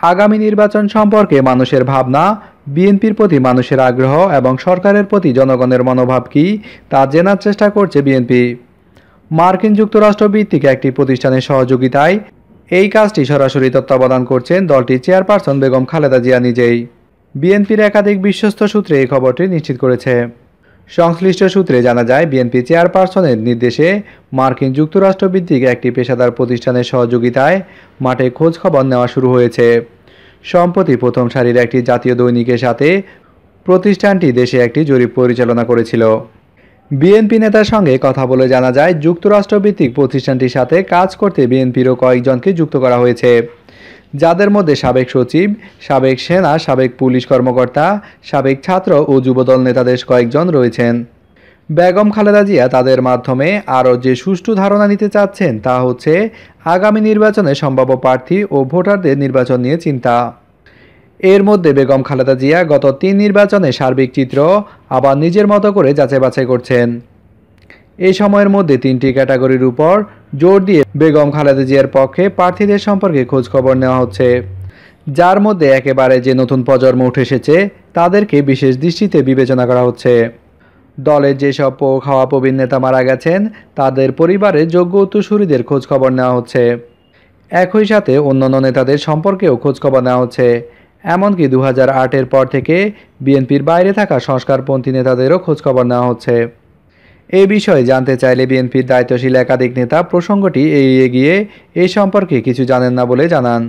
আগামী নির্বাচন সম্পর্কে মানুষের ভাবনা, বিএনপির প্রতি মানুষের আগ্রহ এবং সরকারের প্রতি জনগণের মনোভাব কী তা জেনার চেষ্টা করছে বিএনপি। মার্কিন যুক্তরাষ্ট্র ভিত্তিক একটি প্রতিষ্ঠানের সহযোগিতায় এই কাজটি সরাসরি তত্ত্বাবধান করছেন দলটির চেয়ারপারসন বেগম খালেদা জিয়া নিজেই। বিএনপির একাধিক বিশ্বস্ত সূত্রে এই খবরটি নিশ্চিত করেছে। সংশ্লিষ্ট সূত্রে জানা যায়, বিএনপি চেয়ারপারসনের নির্দেশে মার্কিন যুক্তরাষ্ট্র ভিত্তিক একটি পেশাদার প্রতিষ্ঠানের সহযোগিতায় মাঠে খোঁজ খবর নেওয়া শুরু হয়েছে। সম্প্রতি প্রথম সারির একটি জাতীয় দৈনিকের সাথে প্রতিষ্ঠানটি দেশে একটি জরিপ পরিচালনা করেছিল। বিএনপি নেতার সঙ্গে কথা বলে জানা যায় যুক্তরাষ্ট্রভিত্তিক প্রতিষ্ঠানটির সাথে কাজ করতে বিএনপিরও কয়েকজনকে যুক্ত করা হয়েছে। যাদের মধ্যে সাবেক সচিব, সাবেক সেনা, সাবেক পুলিশ কর্মকর্তা, সাবেক ছাত্র ও যুবদল নেতাদের কয়েকজন রয়েছেন। বেগম খালেদা জিয়া তাদের মাধ্যমে আরও যে সুষ্ঠু ধারণা নিতে চাচ্ছেন তা হচ্ছে আগামী নির্বাচনে সম্ভাব্য প্রার্থী ও ভোটারদের নির্বাচন নিয়ে চিন্তা। এর মধ্যে বেগম খালেদা জিয়া গত তিন নির্বাচনে সার্বিক চিত্র আবার নিজের মতো করে যাচাই বাছাই করছেন। এই সময়ের মধ্যে তিনটি ক্যাটাগরির উপর জোর দিয়ে বেগম খালেদা জিয়ার পক্ষে প্রার্থীদের সম্পর্কে খোঁজ খবর নেওয়া হচ্ছে। যার মধ্যে একেবারে যে নতুন প্রজন্ম উঠে এসেছে, তাদেরকে বিশেষ দৃষ্টিতে বিবেচনা করা হচ্ছে। দলের যেসব খাওয়া প্রবীণ নেতা মারা গেছেন, তাদের পরিবারের যোগ্য উত্তরসূরিদের খোঁজ খবর নেওয়া হচ্ছে। একই সাথে অন্যান্য নেতাদের সম্পর্কেও খোঁজ খবর নেওয়া হচ্ছে। এমনকি দু হাজার আটের পর থেকে বিএনপির বাইরে থাকা সংস্কারপন্থী নেতাদেরও খোঁজখবর নেওয়া হচ্ছে। এই বিষয়ে জানতে চাইলে বিএনপির দায়িত্বশীল একাধিক নেতা প্রসঙ্গটি এড়িয়ে গিয়ে এ সম্পর্কে কিছু জানেন না বলে জানান।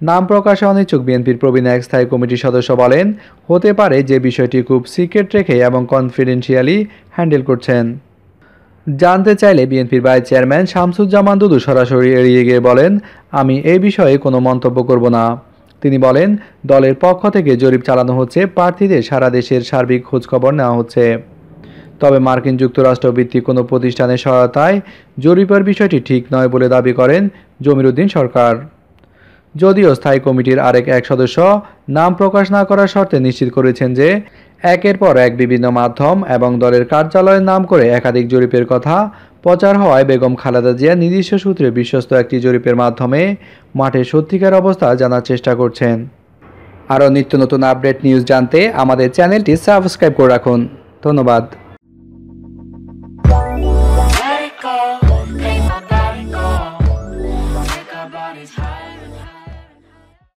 নাম প্রকাশে অনিচ্ছুক বিএনপির প্রবীণ এক স্থায়ী কমিটির সদস্য বলেন, হতে পারে যে বিষয়টি খুব সিক্রেট রেখে এবং কনফিডেন্সিয়ালি হ্যান্ডেল করছেন। জানতে চাইলে বিএনপির ভাইস চেয়ারম্যান শামসুজ্জামান দুদু সরাসরি এড়িয়ে গিয়ে বলেন, আমি এই বিষয়ে কোনো মন্তব্য করব না। তিনি বলেন, দলের পক্ষ থেকে জরিপ চালানো হচ্ছে, প্রার্থীদের সারা দেশের সার্বিক খোঁজখবর নেওয়া হচ্ছে। তবে মার্কিন যুক্তরাষ্ট্র ভিত্তিক কোনো প্রতিষ্ঠানের সহায়তায় জরিপের বিষয়টি ঠিক নয় বলে দাবি করেন জমিরুদ্দিন সরকার। যদিও স্থায়ী কমিটির আরেক এক সদস্য নাম প্রকাশ না করার শর্তে নিশ্চিত করেছেন যে একের পর এক বিভিন্ন মাধ্যম এবং দলের কার্যালয়ের নাম করে একাধিক জরিপের কথা প্রচার হওয়ায় বেগম খালেদা জিয়া নিজস্ব সূত্রে বিশ্বস্ত একটি জরিপের মাধ্যমে মাঠে সত্যিকার অবস্থা জানার চেষ্টা করছেন। আরও নিত্য নতুন আপডেট নিউজ জানতে আমাদের চ্যানেলটি সাবস্ক্রাইব করে রাখুন। ধন্যবাদ।